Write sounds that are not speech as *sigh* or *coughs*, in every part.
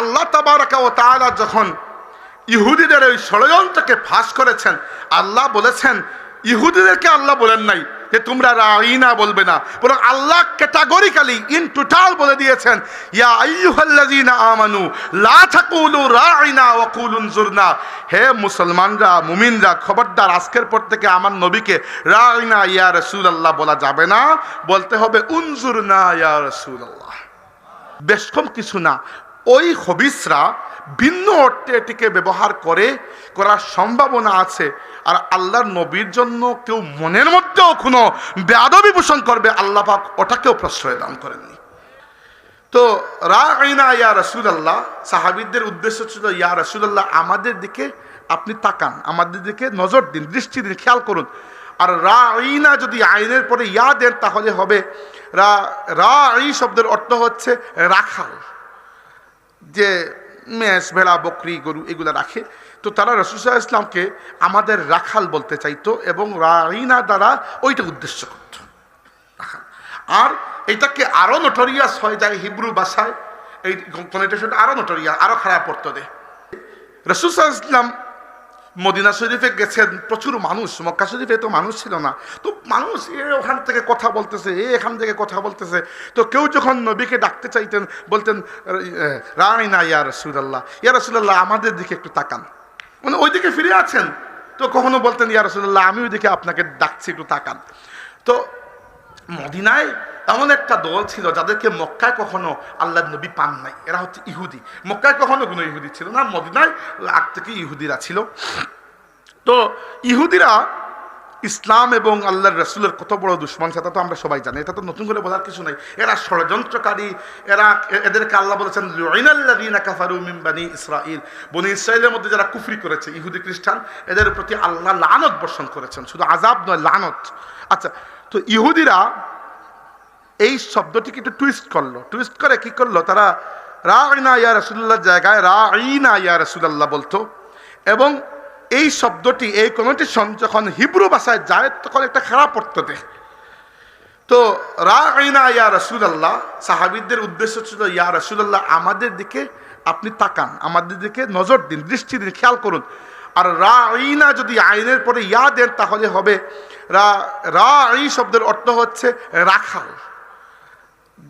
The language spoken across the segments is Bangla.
আল্লাহ তাবারাকা ও তাআলা যখন ইহুদিদের ওই ষড়যন্ত্রকে ফাঁস করেছেন, আল্লাহ বলেছেন, ইহুদিদেরকে আল্লাহ বলেন নাই যে তোমরা রাইনা বলবে না। বরং আল্লাহ ক্যাটাগরিক্যালি, ইন টোটাল বলে দিয়েছেন, ইয়া আইয়ুহাল্লাযীনা আমানু, লা তাকুলু রাইনা ওয়া জুরনা হে মুসলমানরা, মুমিনরা, খবরদার, আজকের পর থেকে আমার নবীকে রাইনা ইয়া রাসূলুল্লাহ বলা যাবে না, বলতে হবে, উনজুরনা ইয়া রাসূলুল্লাহ। বেশ কম কিছু না ওই হবিসরা ভিন্ন অর্থে এটিকে ব্যবহার করে, করার সম্ভাবনা আছে। আর আল্লাহর নবীর জন্য কেউ মনের মধ্যেও কোনো বেয়াদবি পোষণ করবে, আল্লাহ পাক ওটাকেও প্রশ্রয় দান করেননি। তো রা আইনা ইয়া রসুলাল্লাহ, সাহাবিদের উদ্দেশ্য ছিল, ইয়া রসুলাল্লাহ, আমাদের দিকে আপনি তাকান, আমাদের দিকে নজর দিন, দৃষ্টি দিন, খেয়াল করুন। আর রা আইনা যদি আইনের পরে ইয়া দেন, তাহলে হবে রা রা আই শব্দের অর্থ হচ্ছে রাখাল। যে মেষ, ভেড়া, বকরি, গরু এগুলো রাখে, তো তারা রসুল্লাহ ইসলামকে আমাদের রাখাল বলতে চাইতো এবং রাইনা দ্বারা ওইটা উদ্দেশ্য করত আর এটাকে আরও নটরিয়াস হয়ে যায় হিব্রু ভাষায়, এই কনেটেশনটা আরও নটরিয়াস আরও খারাপ পড়তো দেয় রসুল্লাহ ইসলাম মদিনা শরীফে গেছেন প্রচুর মানুষ, মক্কা শরীফে তো মানুষ ছিল না। তো মানুষ এ ওখান থেকে কথা বলতেছে, এ এখান থেকে কথা বলতেছে। তো কেউ যখন নবীকে ডাকতে চাইতেন, বলতেন রায় না, ইয়া রসুল্লাহ ইয়া রসুল্লাহ আমাদের দিকে একটু তাকান। মানে ওই দিকে ফিরে আছেন। তো কখনো বলতেন, ইয়া রসুল্লাহ আমি ওই দিকে আপনাকে ডাকছি, একটু তাকান। তো মদিনায় এমন একটা দল ছিল যাদেরকে মক্কায় কখনো আল্লাহ নবী পান নাই। এরা হচ্ছে ইহুদি। মক্কায় কখনো কোনো ইহুদি ছিল না, মদিনায় আগ থেকে ইহুদিরা ছিল। তো ইহুদিরা ইসলাম এবং আল্লাহর রসুলের কত বড় দুশ্মন, সেটা তো আমরা সবাই জানি, এটা তো নতুন করে বলার কিছু নাই। এরা ষড়যন্ত্রকারী, এরা এদেরকে আল্লাহ বলেছেন বানি ইসরাঈল। বনি ইসরায়েলের মধ্যে যারা কুফরি করেছে, ইহুদি খ্রিস্টান, এদের প্রতি আল্লাহ লানত বর্ষণ করেছেন। শুধু আজাব নয়, লানত। আচ্ছা তো ইহুদিরা এই শব্দটিকে একটু টুইস্ট করল। টুইস্ট করে কি করল? তারা রা ইনা ইয়া রসুল্লাহর জায়গায় রা ইনা ইয়া রসুল্লাহ বলতো। এবং এই শব্দটি, এই কনোটেশন যখন হিব্রু ভাষায় যায়, তখন একটা খারাপ অর্থ দেয় তো রা ইনা ইয়া রসুল্লাহ সাহাবিদের উদ্দেশ্য ছিল, ইয়া রসুল্লাহ আমাদের দিকে আপনি তাকান, আমাদের দিকে নজর দিন, দৃষ্টি দিন, খেয়াল করুন। আর রা ইনা যদি আইনের পরে ইয়া দেন, তাহলে হবে রা রা ই শব্দের অর্থ হচ্ছে রাখাল।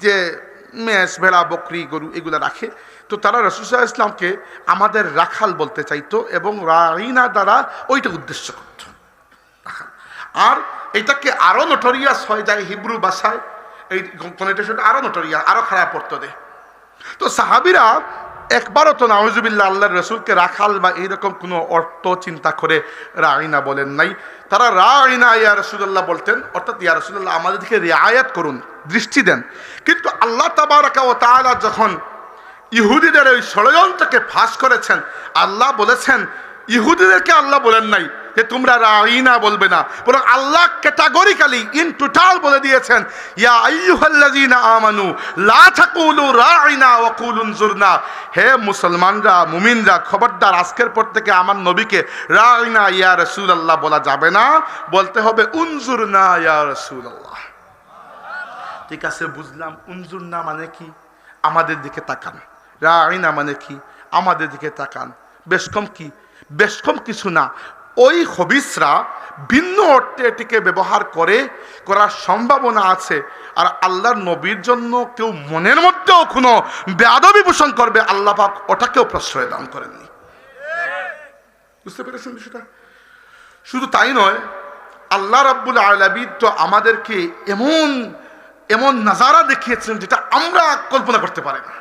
যে মেষ, ভেড়া, বকরি, গরু এগুলো রাখে। তো তারা রসুল্লাহ ইসলামকে আমাদের রাখাল বলতে চাইতো এবং রাইনা দ্বারা ওইটা উদ্দেশ্য করত। আর এটাকে আরও নটোরিয়াস হয়ে যায় হিব্রু ভাষায়। এই কনেটেশনটা আরও নটোরিয়াস আরও খারাপ পড়তো দেয়। তো সাহাবিরা একবারও তো নাওজুবিল্লা আল্লাহ রসুলকে রাখাল বা এইরকম কোনো অর্থ চিন্তা করে রাইনা বলেন নাই। তারা রাইনা ইয়া রসুল্লাহ বলতেন, অর্থাৎ ইয়া রসুল্লাহ আমাদেরকে রেয়ায়াত করুন, দৃষ্টি দেন। কিন্তু আল্লাহ তাবারাকা ও তালা যখন ইহুদিদের ওই ষড়যন্ত্রকে ফাঁস করেছেন, আল্লাহ বলেছেন, ইহুদিদেরকে আল্লাহ বলেন নাই যে তোমরা রাইনা বলবে না। বরং আল্লাহ ক্যাটাগরিক্যালি ইন টোটাল বলে দিয়েছেন, ইয়া আইয়ুহাল্লাযীনা আমানু, লা তাকুলু রাইনা ওয়া জুরনা হে মুসলমানরা, মুমিনরা, খবরদার, আজকের পর থেকে আমার নবীকে রাইনা, ইয়া রাসূলুল্লাহ বলা যাবে না। বলতে হবে, উনজুরনা, ইয়া রাসূলুল্লাহ। ঠিক আছে, বুঝলাম। উনজুরনা মানে কি? আমাদের দিকে তাকান। রাইনা মানে কি? আমাদের দিকে তাকান। বেশ কম কি? বেশ কম কিছু না। ওই হবিসরা ভিন্ন অর্থে এটিকে ব্যবহার করে, করার সম্ভাবনা আছে। আর আল্লাহর নবীর জন্য কেউ মনের মধ্যেও কোনো বেয়াদবি পোষণ করবে, আল্লাহ পাক ওটাকেও প্রশ্রয় দান করেননি। বুঝতে পেরেছেন বিষয়টা? শুধু তাই নয়, আল্লাহ রাব্বুল আলামিন তো আমাদেরকে এমন এমন নাজারা দেখিয়েছেন যেটা আমরা কল্পনা করতে পারি না।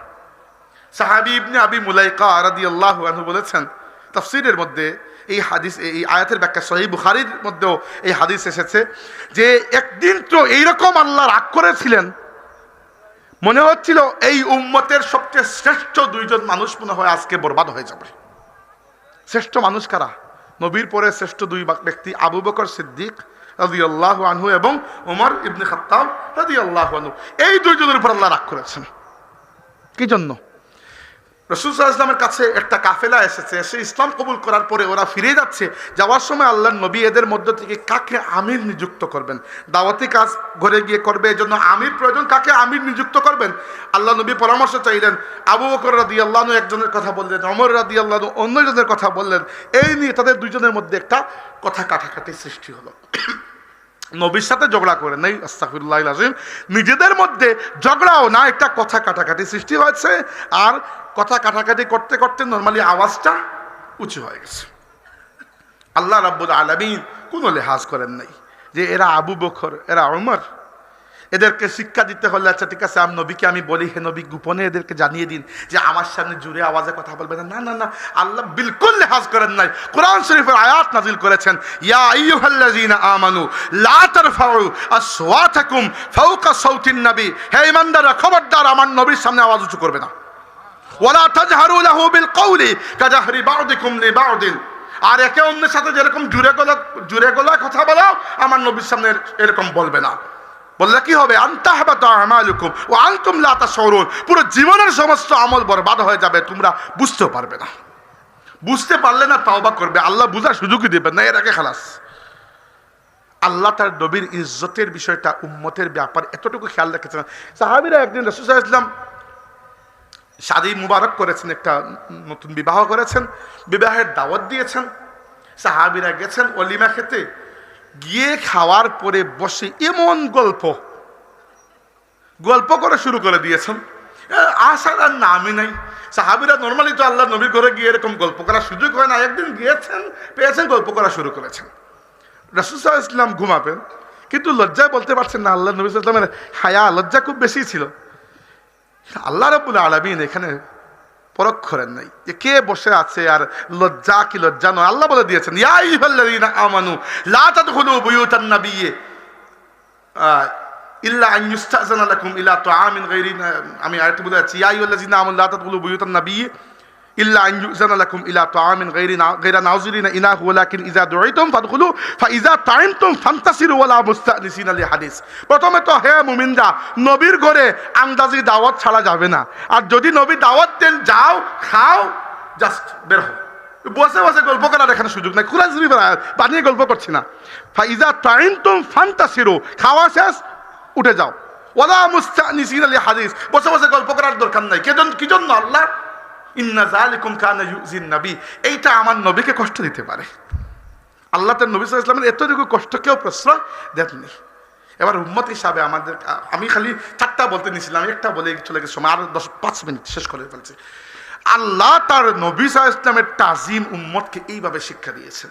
সাহাবি ইবনে আবি মুলাইকা রাদিয়াল্লাহু আনহু বলেছেন, তাফসীরের মধ্যে এই হাদিস, এই আয়াতের ব্যাখ্যা সহিহ বুখারির মধ্যেও এই হাদিস এসেছে যে একদিন তো এইরকম আল্লাহ রাগ করেছিলেন। মনে হচ্ছিল এই উম্মতের সবচেয়ে শ্রেষ্ঠ দুইজন মানুষ মনে হয় আজকে বরবাদ হয়ে যাবে। শ্রেষ্ঠ মানুষ কারা? নবীর পরে শ্রেষ্ঠ দুই ব্যক্তি আবু বকর সিদ্দিক রাজি আল্লাহ আনহু এবং ওমর ইবনে খাত্তাব রাজি আল্লাহ আনহু। এই দুইজনের উপর আল্লাহ রাগ করেছেন। কি জন্য? রসুল ইসলামের কাছে একটা কাফেলা এসেছে, সে ইসলাম কবুল করার পরে ওরা ফিরে যাচ্ছে। যাওয়ার সময় আল্লাহ নবী এদের মধ্য থেকে কাকে আমির নিযুক্ত করবেন? দাওয়াতি কাজ ঘরে গিয়ে করবে এই জন্য আমির প্রয়োজন, কাকে আমির নিযুক্ত করবেন? আল্লাহ নবী পরামর্শ চাইলেন, আবু বকর রাদি আল্লাহনু একজনের কথা বললেন অমর রাদি আল্লাহনু অন্যজনের কথা বললেন। এই নিয়ে তাদের দুজনের মধ্যে একটা কথা কাটাকাটি সৃষ্টি হলো। *coughs* নবীর সাথে ঝগড়া করে নেই আস্তাফিরুল্লাহ আজিম নিজেদের মধ্যে ঝগড়াও না, একটা কথা কাটাকাটি সৃষ্টি হয়েছে। আর কথা কাটাকাটি করতে করতে নর্মালি আওয়াজটা উঁচু হয়ে গেছে। আল্লাহ রাব্বুল আলমিন কোনো লেহাজ করেন নাই যে এরা আবু বখর এরা অমর এদেরকে শিক্ষা দিতে হলে আচ্ছা ঠিক আছে, আমি নবীকে আমি বলি, হে নবী গোপনে এদেরকে জানিয়ে দিন যে আমার সামনে জুড়ে আওয়াজে কথা বলবে না। না না আল্লাহ বিলকুল লেহাজ করেন নাই। কোরআন শরীফের আয়াত নাজিল করেছেন, ইয়া আইয়ুহাল্লাযীনা আমানু, লা তারফাউ আসওয়াতাকুম ফাওকা সাউতিন নবী। হে ইমানদাররা খবরদার, আমার নবীর সামনে আওয়াজ উঁচু করবে না। ওয়ালা তাজহারু লাহু বিল কওলি কাজাহরি বাউদিকুম লিবাউদিন আর একে অন্যের সাথে যেরকম জুড়ে গলা জুড়ে গলা কথা বলাও, আমার নবীর সামনে এরকম বলবে না। বললে কি হবে? আমালুকুম ও আনতুম লা তাশউরুন। পুরো জীবনের সমস্ত আমল বরবাদ হয়ে যাবে, তোমরা বুঝতেও পারবে না। বুঝতে পারলে না তাওবা করবে। আল্লাহ বুঝার সুযোগই দেবেন না, এর আগে খালাস। আল্লাহ তার নবীর ইজ্জতের বিষয়টা, উম্মতের ব্যাপার, এতটুকু খেয়াল রেখেছেন। সাহাবিরা একদিন রসুল ইসলাম শাদি মুবারক করেছেন, একটা নতুন বিবাহ করেছেন, বিবাহের দাওয়াত দিয়েছেন, সাহাবিরা গেছেন অলিমা খেতে, গিয়ে খাওয়ার পরে বসে এমন গল্প গল্প করে শুরু করে দিয়েছেন। আসার আর নামই নাই। সাহাবিরা নর্মালি তো আল্লাহ নবী করে গিয়ে এরকম গল্প করার সুযোগ হয় না, একদিন গিয়েছেন, পেয়েছেন, গল্প করা শুরু করেছেন। রসুসাহ ইসলাম ঘুমাবেন, কিন্তু লজ্জায় বলতে পারছেন না, আল্লাহ নবী ইসলামের হায়া লজ্জা খুব বেশি ছিল। আল্লাহ রবুল আলমিন এখানে পরখ করেন নাই যে কে বসে আছে আর লজ্জা কি লজ্জা নয়। আল্লাহ বলে দিয়েছেন আমানু, লা তাদখুলু বুয়ুতান নাবিয়্যি। ইল্লা আন ইউস্তাযানা লাকুম ইলা তুআমিন গায়রি আমি আয়াত বলে আছি ইয়া আইয়ুহাল্লাযীনা আমানু, লা তাদখুলু বুয়ুতান নাবিয়্যি। ইল্লা আন ইউজানা লাকুম ইলা তুআমিন গায়রি গায়রা নাযিরিনা ইনাহু ওয়ালাকিন ইযা দুইতুম ফাদখুলু ফাইযা তাইমতুম ফান্তাসিরু ওয়ালা মুস্তানিসিনা লিহাদিস। প্রথমে তো হে মুমিনরা, নবীর ঘরে আন্দাজি দাওয়াত ছাড়া যাবে না। আর যদি নবী দাওয়াত দেন, যাও, খাও জাস্ট বের হও। বসে বসে গল্প করার এখানে সুযোগ নাই। কুরআন শরীফের বানিয়ে গল্প করছি না। ফাইজা তাইমতুম ফান্তাসিরু, খাওয়া শেষ, উঠে যাও। ওয়ালা মুস্তানিসিনা লিহাদিস। বসে বসে গল্প করার দরকার নাই। কেজন কি জন্য আল্লাহ ইন্না জালিকুম কানা ইউজিন নবী। এইটা আমার নবীকে কষ্ট দিতে পারে। আল্লাহ তার নবী ওয়াসাল্লামের এতটুকু কষ্টকেও প্রশ্রয় দেননি। এবার উম্মত হিসাবে আমাদের, আমি খালি চারটা বলতে নিয়েছিলাম একটা বলে চলে গেছে, সময় আর দশ, পাঁচ মিনিট শেষ করে ফেলছি। আল্লাহ তার নবী সাহা ইসলামের তাজিম উম্মতকে এইভাবে শিক্ষা দিয়েছেন।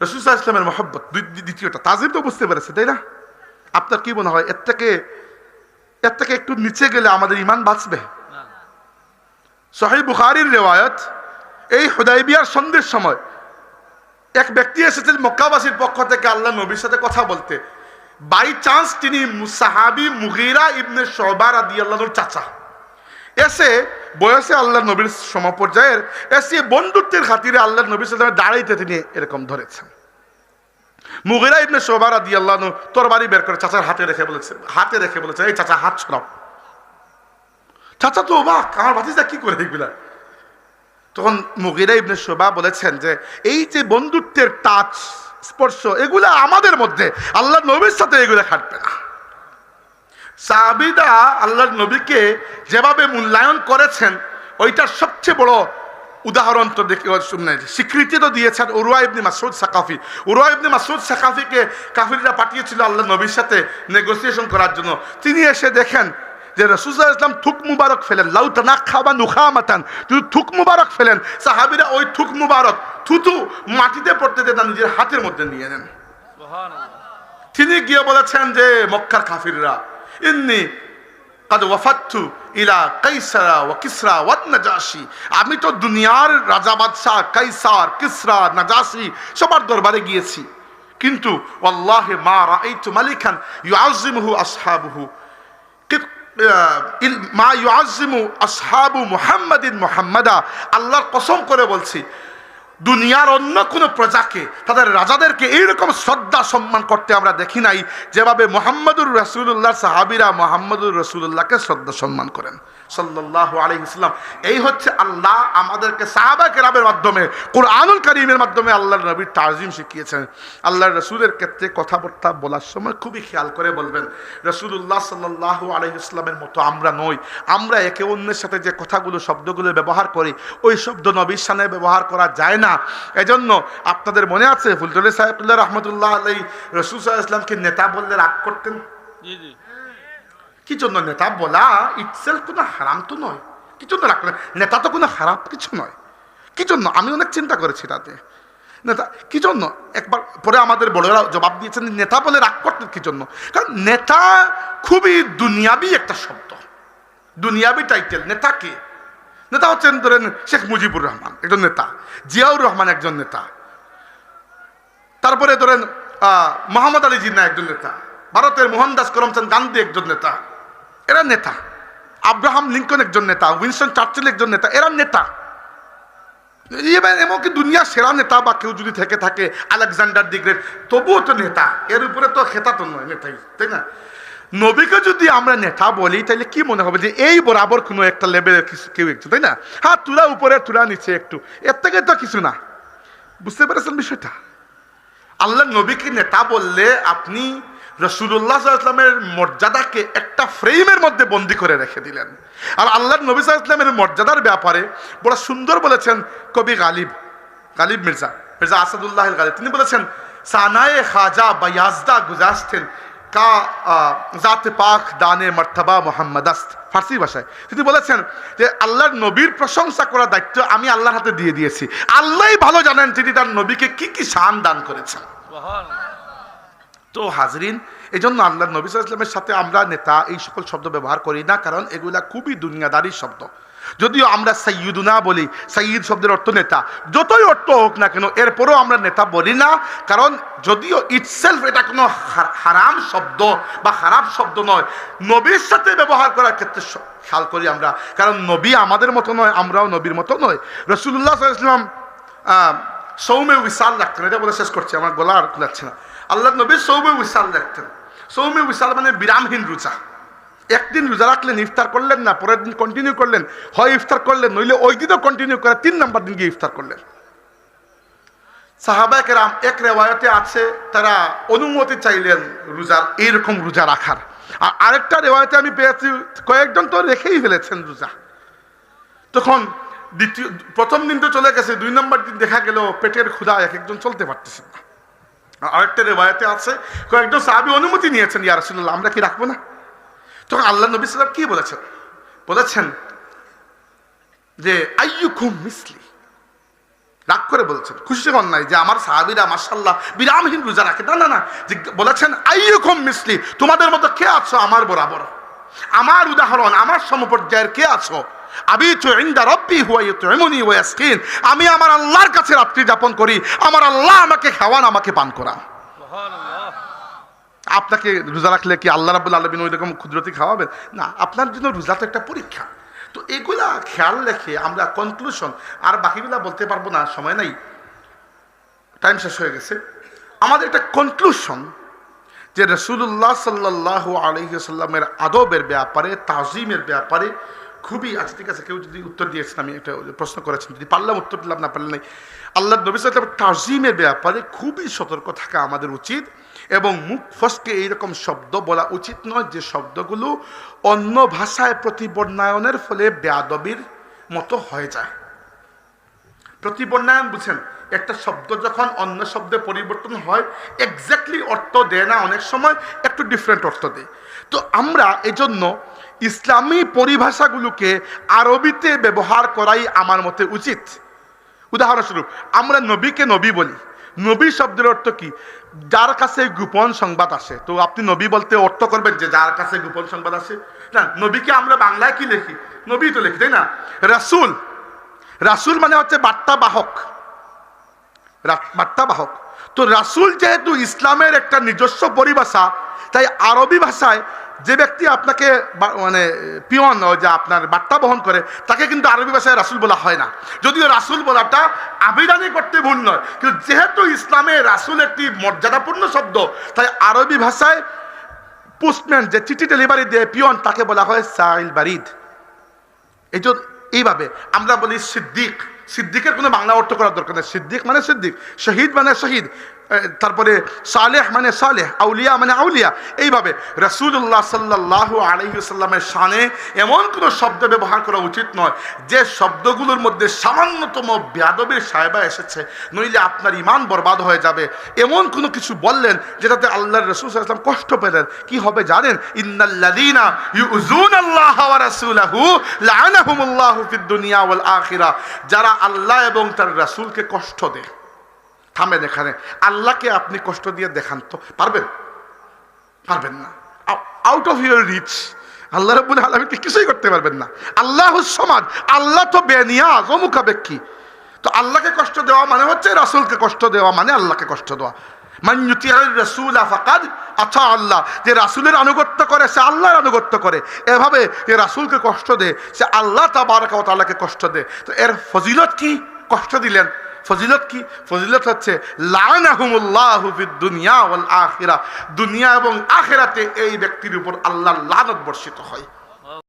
রসুল সাহা ইসলামের মহব্বত দ্বিতীয়টা, তাজিম তো বুঝতে পেরেছে, তাই না? আপনার কি মনে হয়, এর থেকে এর থেকে একটু নিচে গেলে আমাদের ইমান বাঁচবে? সহি বুখারির রেওয়ায়ত, এই হুদাইবিয়ার সন্ধ্যের সময় এক ব্যক্তি এসেছেন মক্কাবাসীর পক্ষ থেকে আল্লাহ নবীর সাথে কথা বলতে। বাই চান্স তিনি সাহাবি মুগিরা ইবনে শোবার আদি আল্লাহর চাচা। এসে বয়সে আল্লাহ নবীর সমপর্যায়ের এসে বন্ধুত্বের খাতিরে আল্লাহ নবীর সাথে দাঁড়াইতে তিনি এরকম ধরেছেন। মুগিরা ইবনে শোবার আদি আল্লাহ তোর বাড়ি বের করে চাচার হাতে রেখে বলেছে হাতে রেখে বলেছে, এই চাচা, হাত ছড়াও চাচা তো অবাক, আমার ভাতিজা কি করে এগুলা তখন মুগিরা ইবনে শোভা বলেছেন যে, এই যে বন্ধুত্বের টাচ, স্পর্শ, এগুলা আমাদের মধ্যে আল্লাহ নবীর সাথে এগুলা খাটবে না। সাহাবিদা আল্লাহর নবীকে যেভাবে মূল্যায়ন করেছেন, ওইটার সবচেয়ে বড় উদাহরণ তো দেখে শুনে স্বীকৃতি তো দিয়েছেন Urwa ibn Masud Saqafi. Urwa ibn Masud সাকাফিকে কাফিররা পাঠিয়েছিল আল্লাহ নবীর সাথে নেগোসিয়েশন করার জন্য। তিনি এসে দেখেন যে রসুল্লাহ ইসলাম থুক মুবারক ফেলেন লাউ টানা খাবা নুখা মাতান যদি থুক মুবারক ফেলেন সাহাবিরা ওই থুক মুবারক থুতু মাটিতে পড়তে দেন নিজের হাতের মধ্যে নিয়ে নেন। তিনি গিয়ে বলেছেন যে মক্কার কাফিররা ইন্নি কাদ ওয়াফাত্তু ইলা কাইসারা ওয়া কিসরা ওয়াত নাজাসি আমি তো দুনিয়ার রাজা বাদশাহ কাইসার কিসরা নাজাসি সবার দরবারে গিয়েছি। কিন্তু ওয়াল্লাহি মা রাআইতু মালিকান ইউআযিমুহু আসহাবুহু। মা ইউআযিমু আসহাবু মুহাম্মাদিন মুহাম্মাদা। আল্লাহর কসম করে বলছি, দুনিয়ার অন্য কোনো প্রজাকে, তাদের রাজাদেরকে এইরকম শ্রদ্ধা সম্মান করতে আমরা দেখি নাই, যেভাবে মোহাম্মদুর রসুল্লাহ সাহাবিরা মোহাম্মদুর রসুল্লাহকে শ্রদ্ধা সম্মান করেন। সাল্লাহ আলহিসাম এই হচ্ছে আল্লাহ আমাদেরকে সাহাবা কেরামের মাধ্যমে, কোরআনুল করিমের মাধ্যমে আল্লাহ নবীর তাজিম শিখিয়েছেন। আল্লাহ রসুলের ক্ষেত্রে কথাবার্তা বলার সময় খুবই খেয়াল করে বলবেন রসুল্লাহ সাল্লাহ আলহিসামের মতো আমরা নই। আমরা একে অন্যের সাথে যে কথাগুলো, শব্দগুলো ব্যবহার করি, ওই শব্দ নবীর সামনে ব্যবহার করা যায় না। এজন্য আপনাদের মনে আছে, ফুলতলি সাহেবুল্লাহ রহমতুল্লাহ আলাই রসুল সাহা ইসলামকে নেতা বললে রাগ করতেন? জি জি। কি জন্য নেতা বলা ইটসেলফ কোনো হারাম তো নয়। কি জন্য রাখলেন নেতা তো কোনো খারাপ কিছু নয়। কি জন্য আমি অনেক চিন্তা করেছি তাতে। নেতা কি জন্য একবার পরে আমাদের বড়রা জবাব দিয়েছেন নেতা বলে রাগ করতেন কি জন্য কারণ নেতা খুবই দুনিয়াবি একটা শব্দ। দুনিয়াবি টাইটেল নেতা কে? নেতা হচ্ছেন ধরেন শেখ মুজিবুর রহমান, একজন নেতা। জিয়াউর রহমান একজন নেতা। তারপরে ধরেন মোহাম্মদ আলী জিন্না একজন নেতা। ভারতের মোহনদাস করমচাঁদ গান্ধী একজন নেতা। এরা নেতা। আব্রাহাম লিঙ্কন একজন নেতা, উইনস্টন চার্চিল একজন নেতা এরা নেতা। এমনকি দুনিয়ার সেরা নেতা বা কেউ যদি থেকে থাকে, আলেকজান্ডার দি গ্রেট, তবুও তো নেতা। এর উপরে তো খেতা তো নয়, নেতাই, তাই না? নবীকে যদি আমরা নেতা বলি তাহলে কি মনে হবে যে এই বরাবর কোনো একটা লেভেলের কিছু- কেউ একটু, তাই না? হ্যাঁ তুলা উপরে, তুলা নিচে একটু। এর থেকে তো কিছু না। বুঝতে পেরেছেন বিষয়টা? আল্লাহ নবীকে নেতা বললে আপনি রসুল্লাহ ইসলামের মর্যাদাকে একটা ফ্রেমের মধ্যে বন্দি করে রেখে দিলেন। আর আল্লাহ নবী ইসলামের মর্যাদার ব্যাপারে বড় সুন্দর বলেছেন কবি গালিব গালিব মির্জা মির্জা আসাদুল্লাহ গালিব তিনি বলেছেন, সানায়ে খাজা বায়াজদা গুজাস্তেন, কা জাতে পাক দানে মর্তবা মোহাম্মদ আস্ত। ফার্সি ভাষায়। তিনি বলেছেন যে, আল্লাহর নবীর প্রশংসা করার দায়িত্ব আমি আল্লাহর হাতে দিয়ে দিয়েছি। আল্লাহ ভালো জানেন তিনি তার নবীকে কি কি শান দান করেছেন। তো হাজরিন এই জন্য আল্লাহ নবী আলাইহি সাথে আমরা নেতা এই সকল শব্দ ব্যবহার করি না, কারণ এগুলা খুবই দুনিয়াদারি শব্দ। যদিও আমরা সৈয়দুনা বলি সৈয়দ শব্দের অর্থ নেতা। যতই অর্থ হোক না কেন, এরপরেও আমরা নেতা বলি না, কারণ যদিও ইটসেলফ এটা কোনো হারাম শব্দ বা খারাপ শব্দ নয়, নবীর সাথে ব্যবহার করার ক্ষেত্রে খেয়াল করি আমরা। কারণ নবী আমাদের মতো নয়, আমরাও নবীর মতো নয় রসুল্লাহ সাল্লাম সৌমে উইসাল রাখতেন, এটা বলে শেষ করছি, আমার গলা আর খুলাচ্ছে না। আল্লাহ নবী সৌমে উইসাল রাখতেন সৌমে উইসাল মানে বিরামহীন রোজা। একদিন রোজা রাখলেন, ইফতার করলেন না, পরের দিন কন্টিনিউ করলেন, হয় ইফতার করলেন, নইলে ওই দিনও কন্টিনিউ করে তিন নম্বর দিন গিয়ে ইফতার করলেন। সাহাবাকেরাম এক রেওয়ায়তে আছে, তারা অনুমতি চাইলেন রোজার, এইরকম রোজা রাখার। আর আরেকটা রেওয়ায়তে আমি পেয়েছি, কয়েকজন তো রেখেই ফেলেছেন রোজা। তখন দ্বিতীয়, প্রথম দিন তো চলে গেছে, দুই নম্বর দিন দেখা গেল, পেটের ক্ষুধা এক একজন চলতে পারতেছেন না। আরেকটা রেবায়াতে আছে কয়েকজন সাহাবি অনুমতি নিয়েছেন, ইয়া রাসূলুল্লাহ, আমরা কি রাখব না? তখন আল্লাহ নবী সাল্লাম কি বলেছেন? বলেছেন যে আইয়ু খুব মিসলি। রাগ করে বলেছেন, খুশি হন নাই যে আমার সাহাবিরা মার্শাল্লাহ বিরামহীন রোজা রাখে। না না না, যে বলেছেন আইয়ু খুব মিসলি, তোমাদের মতো কে আছো? আমার বরাবর। আমার উদাহরণ আমার সমপর্যায়ের কে আছো? আবি ইন্দা রব্বি ইউতইমুনি ওয়া ইয়াসকিন। আমি আমার আল্লাহর কাছে রাত্রি যাপন করি আমার আল্লাহ আমাকে খাওয়ান আমাকে পান করান। সুবহানাল্লাহ। আপনাকে রোজা রাখলে কি আল্লাহ রাবুল আলমিন ওই রকম ক্ষুদ্রতি খাওয়াবেন? না আপনার জন্য রোজা তো একটা পরীক্ষা। তো এগুলা খেয়াল রেখে আমরা কনক্লুশন আর বাকিগুলা বলতে পারব না সময় নাই। টাইম শেষ হয়ে গেছে। আমাদের একটা কনক্লুশন যে রসুল্লাহ সাল্লাহ আলহিসাল্লামের আদবের ব্যাপারে, তাজিমের ব্যাপারে খুবই আচ্ছা ঠিক আছে, কেউ যদি উত্তর দিয়েছেন আমি একটা প্রশ্ন করেছেন, যদি পারলাম উত্তর দিলাম, না পারলাম নাই। আল্লাহ নবী তাজিমের ব্যাপারে খুবই সতর্ক থাকা আমাদের উচিত এবং মুখ ফসকে এইরকম শব্দ বলা উচিত নয় যে শব্দগুলো অন্য ভাষায় প্রতিবর্ণায়নের ফলে বেয়াদবির মতো হয়ে যায়। প্রতিবর্ণায়ন বুঝেন একটা শব্দ যখন অন্য শব্দে পরিবর্তন হয় এক্স্যাক্টলি অর্থ দেয় না, অনেক সময় একটু ডিফারেন্ট অর্থ দেয়। তো আমরা এজন্য ইসলামী পরিভাষাগুলোকে আরবিতে ব্যবহার করাই আমার মতে উচিত। উদাহরণস্বরূপ, আমরা নবীকে নবী বলি। নবী শব্দের অর্থ কি? যার কাছে গোপন সংবাদ আসে। তো আপনি নবী বলতে অর্থ করবেন যে যার কাছে গোপন সংবাদ আসে। না, নবীকে আমরা বাংলায় কি লিখি? নবী তো লিখি, তাই না? রাসূল রাসূল মানে হচ্ছে বার্তা বাহক বার্তা বাহক তো রাসূল যেহেতু ইসলামের একটা নিজস্ব পরিভাষা, তাই আরবি ভাষায় যে ব্যক্তি আপনাকে মানে পিয়ন যে আপনার বার্তা বহন করে, তাকে কিন্তু আরবি ভাষায় রাসূল বলা হয় না। যদিও রাসূল বলাটা আবিধানিক করতে ভুল নয়, কিন্তু যেহেতু ইসলামে রাসূল একটি মর্যাদাপূর্ণ শব্দ, তাই আরবি ভাষায় পোস্টম্যান যে চিঠি ডেলিভারি দেয় পিয়ন, তাকে বলা হয় সাইল বারিদ। এই এইভাবে আমরা বলি সিদ্দিক। সিদ্দিকের কোনো বাংলা অর্থ করার দরকার নেই। সিদ্দিক মানে সিদ্দিক, শহীদ মানে শহীদ। তারপরে সালেহ মানে সালেহ, আউলিয়া মানে আউলিয়া। এইভাবে রসুল্লাহ সাল্লাহ আলহিসাল্লামের শানে এমন কোনো শব্দ ব্যবহার করা উচিত নয় যে শব্দগুলোর মধ্যে সামান্যতম বেয়াদবের সাহেবা এসেছে, নইলে আপনার ইমান বরবাদ হয়ে যাবে। এমন কোনো কিছু বললেন যেটাতে আল্লাহর রসুল সাল্লাম কষ্ট পেলেন। কি হবে জানেন? লাআনাহুমুল্লাহু ফিদ দুনিয়া আখিরা যারা আল্লাহ এবং তার রাসূলকে কষ্ট দেয়। থামেন এখানে আল্লাহকে আপনি কষ্ট দিয়ে দেখান তো। পারবেন? পারবেন না। আউট অফ ইউর রিচ আল্লাহ রব্বুল আলমীকে কিছুই করতে পারবেন না। আল্লাহ সমাজ আল্লাহ তো বেনিয়াজ, অমুখাপেক্ষী। তো আল্লাহকে কষ্ট দেওয়া মানে হচ্ছে রাসূলকে কষ্ট দেওয়া মানে আল্লাহকে কষ্ট দেওয়া। আচ্ছা আল্লাহ। যে রাসূলের আনুগত্য করে, সে আল্লাহর আনুগত্য করে। এভাবে যে রাসূলকে কষ্ট দেয় সে আল্লাহ তা তাবারকা তাআলাকে কষ্ট দেয় তো এর ফজিলত কি? কষ্ট দিলেন। ফজিলত কি? ফজিলত হচ্ছে দুনিয়া দুনিয়া এবং আখেরাতে এই ব্যক্তির উপর আল্লাহ লানত বর্ষিত হয়।